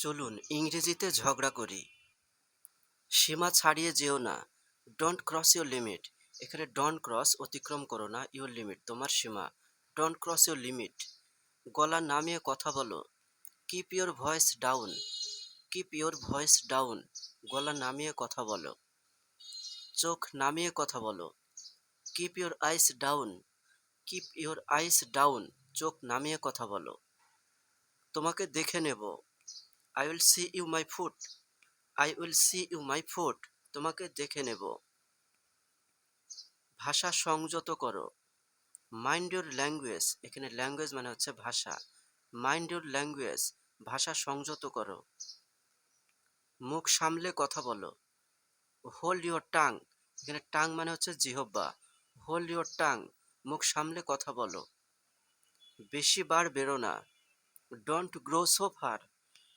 চলুন ইংরেজিতে ঝগড়া করি। সীমা ছাড়িয়ে যেও না। ডোন্ট ক্রস ইউর লিমিট এখানে ডোন্ট ক্রস অতিক্রম করো না ইউর লিমিট তোমার সীমা। ডোন্ট ক্রস ইউর লিমিট গলা নামিয়ে কথা বলো। Keep your voice down keep your voice down গলা নামিয়ে কথা বলো। চোখ নামিয়ে কথা বলো। Keep your eyes down keep your eyes down চোখ নামিয়ে কথা বলো। তোমাকে দেখে নেব। I will see you my foot I will see you my foot তোমাকে দেখে নেব। ভাষা সংযত করো। মাইন্ড ইউর ল্যাঙ্গুয়েজ এখানে ল্যাঙ্গুয়েজ মানে হচ্ছে ভাষা। মাইন্ড ইউর ল্যাঙ্গুয়েজ ভাষা সংযত করো। মুখ সামলে কথা বলো। হোল্ড ইউর টাং এখানে টাং মানে হচ্ছে জিহব্বা হোল্ড ইউর টাং মুখ সামলে কথা বলো। বেশি বার বেরো না। Don't grow so far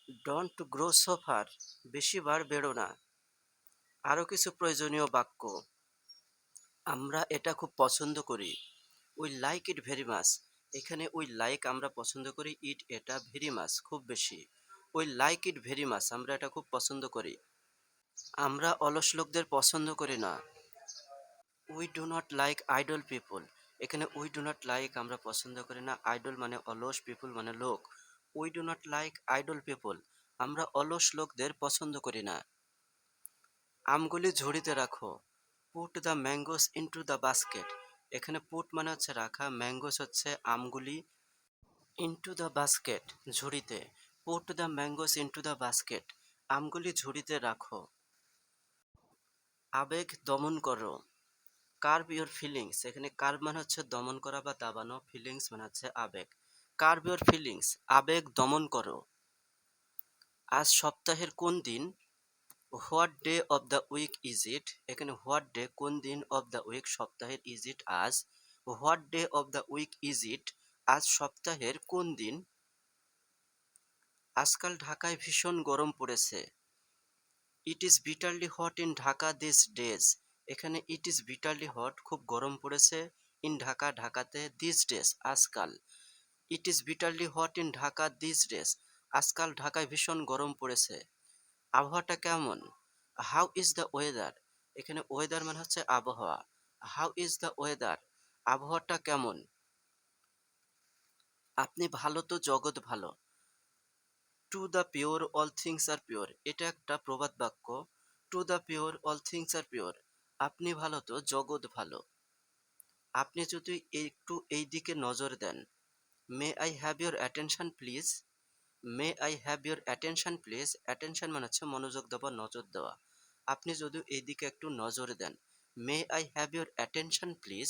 don't grow so far বেশি বার বেরো না। আরও কিছু প্রয়োজনীয় বাক্য। আমরা এটা খুব পছন্দ করি। We like it very much এখানে উই লাইক আমরা পছন্দ করি ইট এটা ভেরি মাচ খুব বেশি। We like it very much আমরা এটা খুব পছন্দ করি। আমরা অলস লোকদের পছন্দ করি না। We do not like idle people এখানে উই ডু নট লাইক আমরা পছন্দ করি না। আইডল মানে অলস পিপল মানে লোক। We do not like idle people আমরা অলস লোকদের পছন্দ করি না। আমগুলি ঝুড়িতে রাখো। Put the mangoes into the basket এখানে পুট মানে হচ্ছে রাখা ম্যাঙ্গোস হচ্ছে আমগুলি ইনটু দ্য বাস্কেট ঝুড়িতে। Put the mangoes into the basket আমগুলি ঝুড়িতে রাখো। আবেগ দমন করো। কার্ভ ইউর ফিলিংস এখানে কার্ভ মানে হচ্ছে দমন করা বা দাবানো। ফিলিংস মানে হচ্ছে আবেগ। কার্ভ ইউর ফিলিংস আবেগ দমন করো। আজ সপ্তাহের কোন দিন? What day of the week is it এখানে হোয়াট ডে কোন দিন অফ দ্য উইক সপ্তাহের ইজ ইট আজ what day of the week is it আজ সপ্তাহের কোন দিন? আজকাল ঢাকায় ভীষণ গরম পড়েছে। It is bitterly hot in Dhaka this days এখানে ইট ইজ বিটারলি হট খুব গরম পড়েছে ইন ঢাকা ঢাকাতে দিস ডেজ আজকাল। It is bitterly hot in Dhaka this days আজকাল ঢাকায় ভীষণ গরম পড়েছে। আবহাওয়াটা কেমন? হাউ ইজ দ্য ওয়েদার এখানে ওয়েদার মানে হচ্ছে আবহাওয়া। হাউ ইজ দ্য ওয়েদার আবহাওয়াটা কেমন? আপনি ভালো তো জগৎ ভালো। To the pure all things are pure এটা একটা প্রবাদ বাক্য। To the pure all things are pure আপনি ভালো তো জগৎ ভালো। আপনি যদি একটু এই দিকে নজর দেন may I have your attention please may I have your attention please attention মানে হচ্ছে মনোযোগ দেওয়া, নজর দেওয়া। আপনি যদি এইদিকে একটু নজর দেন may I have your attention please